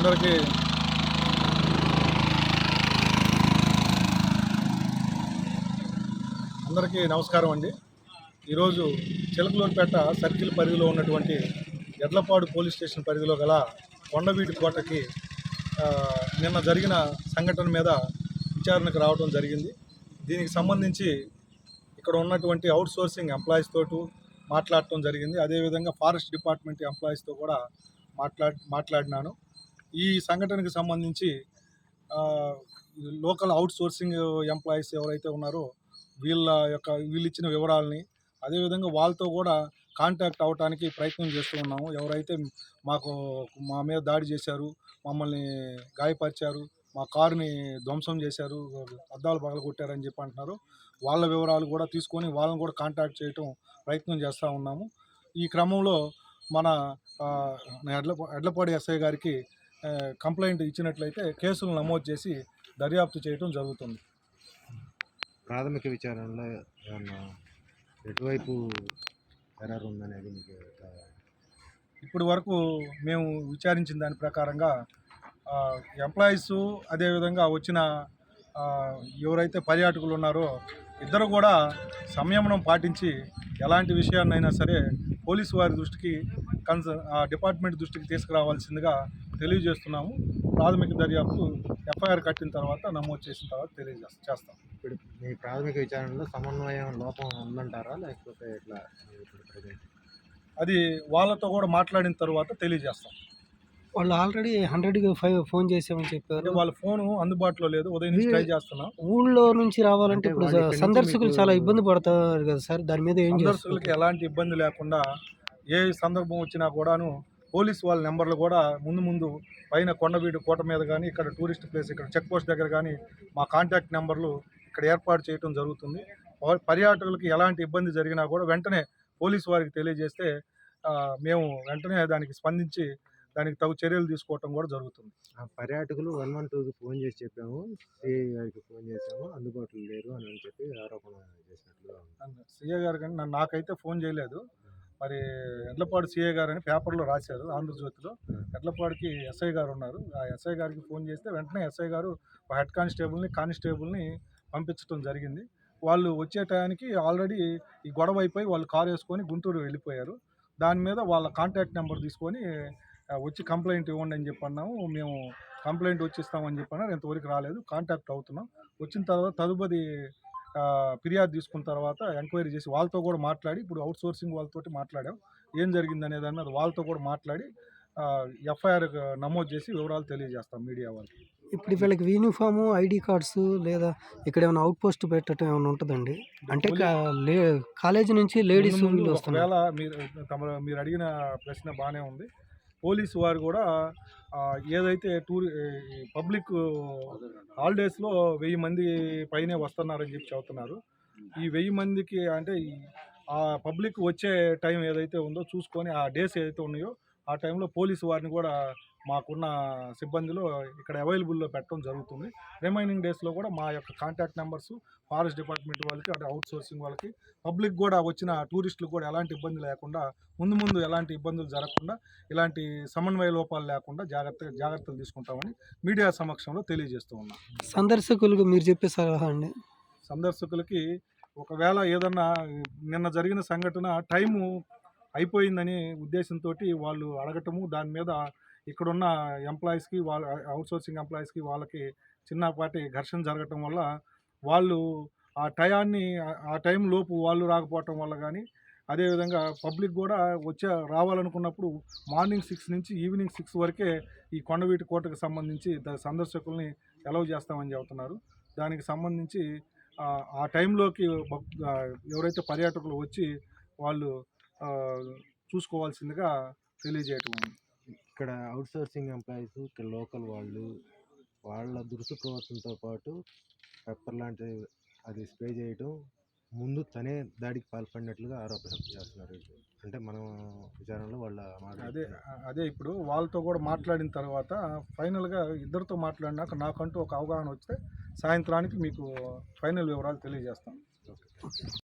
అందరికీ అందరికీ నమస్కారం అండి. ఈరోజు చిలకలూరుపేట సర్కిల్ పరిధిలో ఉన్నటువంటి ఎడ్లపాడు పోలీస్ స్టేషన్ పరిధిలో గల కొండవీటి కోటకి నిన్న జరిగిన సంఘటన మీద విచారణకు రావడం జరిగింది. దీనికి సంబంధించి ఇక్కడ ఉన్నటువంటి అవుట్ సోర్సింగ్ ఎంప్లాయీస్ తోటి మాట్లాడటం జరిగింది. అదేవిధంగా ఫారెస్ట్ డిపార్ట్మెంట్ ఎంప్లాయీస్తో కూడా మాట్లాడి మాట్లాడినాను. ఈ సంఘటనకు సంబంధించి లోకల్ అవుట్ సోర్సింగ్ ఎంప్లాయీస్ ఎవరైతే ఉన్నారో వీళ్ళ యొక్క వీళ్ళు ఇచ్చిన వివరాలని అదేవిధంగా వాళ్ళతో కూడా కాంటాక్ట్ అవ్వడానికి ప్రయత్నం చేస్తూ ఉన్నాము. ఎవరైతే మాకు మా మీద దాడి చేశారు మమ్మల్ని గాయపరిచారు మా కారుని ధ్వంసం చేశారు అద్దాలు పగలగొట్టారని చెప్పి అంటున్నారు వాళ్ళ వివరాలు కూడా తీసుకొని వాళ్ళని కూడా కాంటాక్ట్ చేయటం ప్రయత్నం చేస్తూ ఉన్నాము. ఈ క్రమంలో మన ఎడ్ల ఎడ్లపాడి ఎస్ఐ గారికి కంప్లైంట్ ఇచ్చినట్లయితే కేసులు నమోదు చేసి దర్యాప్తు చేయటం జరుగుతుంది. ప్రాథమిక విచారణలో ఏమన్నా ఎటువైపు ఎర్రర్ ఉందనేది మీకు ఇప్పటి వరకు మేము విచారించిన దాని ప్రకారంగా ఎంప్లాయీస్ అదేవిధంగా వచ్చిన ఎవరైతే పర్యాటకులు ఉన్నారో ఇద్దరు కూడా సంయమనం పాటించి ఎలాంటి విషయాన్నైనా సరే పోలీసు వారి దృష్టికి కన్స ఆ డిపార్ట్మెంట్ దృష్టికి తీసుకురావాల్సిందిగా తెలియజేస్తున్నాము. ప్రాథమిక దర్యాప్తు ఎఫ్ఐఆర్ కట్టిన తర్వాత నమోదు చేసిన తర్వాత తెలియజేస్తాం చేస్తాం. ఇప్పుడు మీ ప్రాథమిక విచారణలో సమన్వయం లోపం ఉందంటారా? లేకపోతే ప్రజెంట్ అది వాళ్ళతో కూడా మాట్లాడిన తర్వాత తెలియజేస్తాం. వాళ్ళు ఆల్రెడీ హండ్రెడ్కి ఫైవ్ ఫోన్ చేసామని చెప్పారు. వాళ్ళ ఫోను అందుబాటులో లేదు. ఉదయం నుంచి ట్రై చేస్తున్నాం. ఊళ్ళో నుంచి రావాలంటే ఇప్పుడు సందర్శకులు చాలా ఇబ్బంది పడతారు కదా సార్. దాని మీద ఏం సందర్శకులకి ఎలాంటి ఇబ్బంది లేకుండా ఏ సందర్భం వచ్చినా కూడాను పోలీస్ వాళ్ళ నెంబర్లు కూడా ముందు ముందు పైన కొండవీడు కోట మీద కానీ ఇక్కడ టూరిస్ట్ ప్లేస్ ఇక్కడ చెక్ పోస్ట్ దగ్గర కానీ మా కాంటాక్ట్ నెంబర్లు ఇక్కడ ఏర్పాటు చేయడం జరుగుతుంది. పర్యాటకులకి ఎలాంటి ఇబ్బంది జరిగినా కూడా వెంటనే పోలీసు వారికి తెలియజేస్తే మేము వెంటనే దానికి స్పందించి దానికి తగు చర్యలు తీసుకోవటం కూడా జరుగుతుంది. పర్యాటకులు వన్ వన్ టూకి ఫోన్ చేసి చెప్పాము. సిఐ గారికి ఫోన్ చేసాము అందుబాటులో లేరు అని చెప్పి ఆరోపణ చేసినట్లుగా సీఏ గారు కానీ నన్ను నాకైతే ఫోన్ చేయలేదు. మరి ఎడ్లపాడు సీఏ గారు అని పేపర్లో రాశారు ఆంధ్రజ్యోతిలో. ఎడ్లపాడుకి ఎస్ఐ గారు ఉన్నారు. ఆ ఎస్ఐ గారికి ఫోన్ చేస్తే వెంటనే ఎస్ఐ గారు ఒక హెడ్ కానిస్టేబుల్ని కానిస్టేబుల్ని పంపించడం జరిగింది. వాళ్ళు వచ్చే టయానికి ఆల్రెడీ ఈ గొడవ అయిపోయి వాళ్ళు కారు వేసుకొని గుంటూరు వెళ్ళిపోయారు. దాని మీద వాళ్ళ కాంటాక్ట్ నెంబర్ తీసుకొని వచ్చి కంప్లైంట్ ఇవ్వండి అని చెప్పి అన్నాము. మేము కంప్లైంట్ వచ్చి ఇస్తామని చెప్పన్నారు ఇంతవరకు రాలేదు. కాంటాక్ట్ అవుతున్నాం. వచ్చిన తర్వాత తదుపరి ఫిర్యాదు తీసుకున్న తర్వాత ఎంక్వైరీ చేసి వాళ్ళతో కూడా మాట్లాడి ఇప్పుడు అవుట్ సోర్సింగ్ వాళ్ళతోటి మాట్లాడాం. ఏం జరిగింది అనేది అన్నది వాళ్ళతో కూడా మాట్లాడి ఎఫ్ఐఆర్ నమోదు చేసి వివరాలు తెలియజేస్తాం మీడియా వాళ్ళకి ఇప్పుడు వీళ్ళకి యూనిఫామ్ ఐడి కార్డ్స్ లేదా ఇక్కడ ఏమైనా అవుట్ పోస్ట్ పెట్టడం ఏమైనా ఉంటుందండి? అంటే కాలేజీ నుంచి లేడీస్ వస్తున్నారు. ఒకవేళ మీరు తమ మీరు అడిగిన ప్రశ్న బాగానే ఉంది. పోలీసు వారు కూడా ఏదైతే టూర్ పబ్లిక్ హాలిడేస్లో వెయ్యి మంది పైనే వస్తున్నారని చెప్పి చెబుతున్నారు. ఈ వెయ్యి మందికి అంటే ఆ పబ్లిక్ వచ్చే టైం ఏదైతే ఉందో చూసుకొని ఆ డేస్ ఏదైతే ఉన్నాయో ఆ టైంలో పోలీసు వారిని కూడా మాకున్న సిబ్బందిలో ఇక్కడ అవైలబుల్లో పెట్టడం జరుగుతుంది. రిమైనింగ్ డేస్లో కూడా మా యొక్క కాంటాక్ట్ నెంబర్స్ ఫారెస్ట్ డిపార్ట్మెంట్ వాళ్ళకి అంటే అవుట్ సోర్సింగ్ వాళ్ళకి పబ్లిక్ కూడా వచ్చిన టూరిస్టులకు కూడా ఎలాంటి ఇబ్బంది లేకుండా ముందు ముందు ఎలాంటి ఇబ్బందులు జరగకుండా ఇలాంటి సమన్వయ లోపాలు లేకుండా జాగ్రత్తగా జాగ్రత్తలు తీసుకుంటామని మీడియా సమక్షంలో తెలియజేస్తూ ఉన్నాం. సందర్శకులకు మీరు చెప్పే సలహా అండి. సందర్శకులకి ఒకవేళ ఏదన్నా నిన్న జరిగిన సంఘటన టైము అయిపోయిందని ఉద్దేశంతో వాళ్ళు అడగటము దాని మీద ఇక్కడున్న ఎంప్లాయీస్కి వాళ్ళ అవుట్సోర్సింగ్ ఎంప్లాయీస్కి వాళ్ళకి చిన్నపాటి ఘర్షణ జరగటం వల్ల వాళ్ళు ఆ టయాన్ని ఆ- టైం లోపు వాళ్ళు రాకపోవటం వల్ల కానీ అదేవిధంగా పబ్లిక్ కూడా వచ్చే రావాలనుకున్నప్పుడు మార్నింగ్ సిక్స్ నుంచి ఈవినింగ్ సిక్స్ వరకే ఈ కొండవీటి కోటకు సంబంధించి సందర్శకుల్ని అలౌ చేస్తామని చెబుతున్నారు. దానికి సంబంధించి ఆ, టైంలోకి ఎవరైతే పర్యాటకులు వచ్చి వాళ్ళు చూసుకోవాల్సిందిగా తెలియజేయటం ఇక్కడ అవుట్ సోర్సింగ్ ఎంప్లాయీస్ ఇక్కడ లోకల్ వాళ్ళు వాళ్ళ దురుసు ప్రవర్తనతో పాటు పెప్పర్ లాంటి అది స్ప్రే చేయటం ముందు తనే దాడికి పాల్పడినట్లుగా ఆరోపణ చేస్తున్నారు. అంటే మనం విచారణలో వాళ్ళ అదే అదే ఇప్పుడు వాళ్ళతో కూడా మాట్లాడిన తర్వాత ఫైనల్గా ఇద్దరితో మాట్లాడినాక నాకంటూ ఒక అవగాహన వస్తే సాయంత్రానికి మీకు ఫైనల్ వివరాలు తెలియజేస్తాం.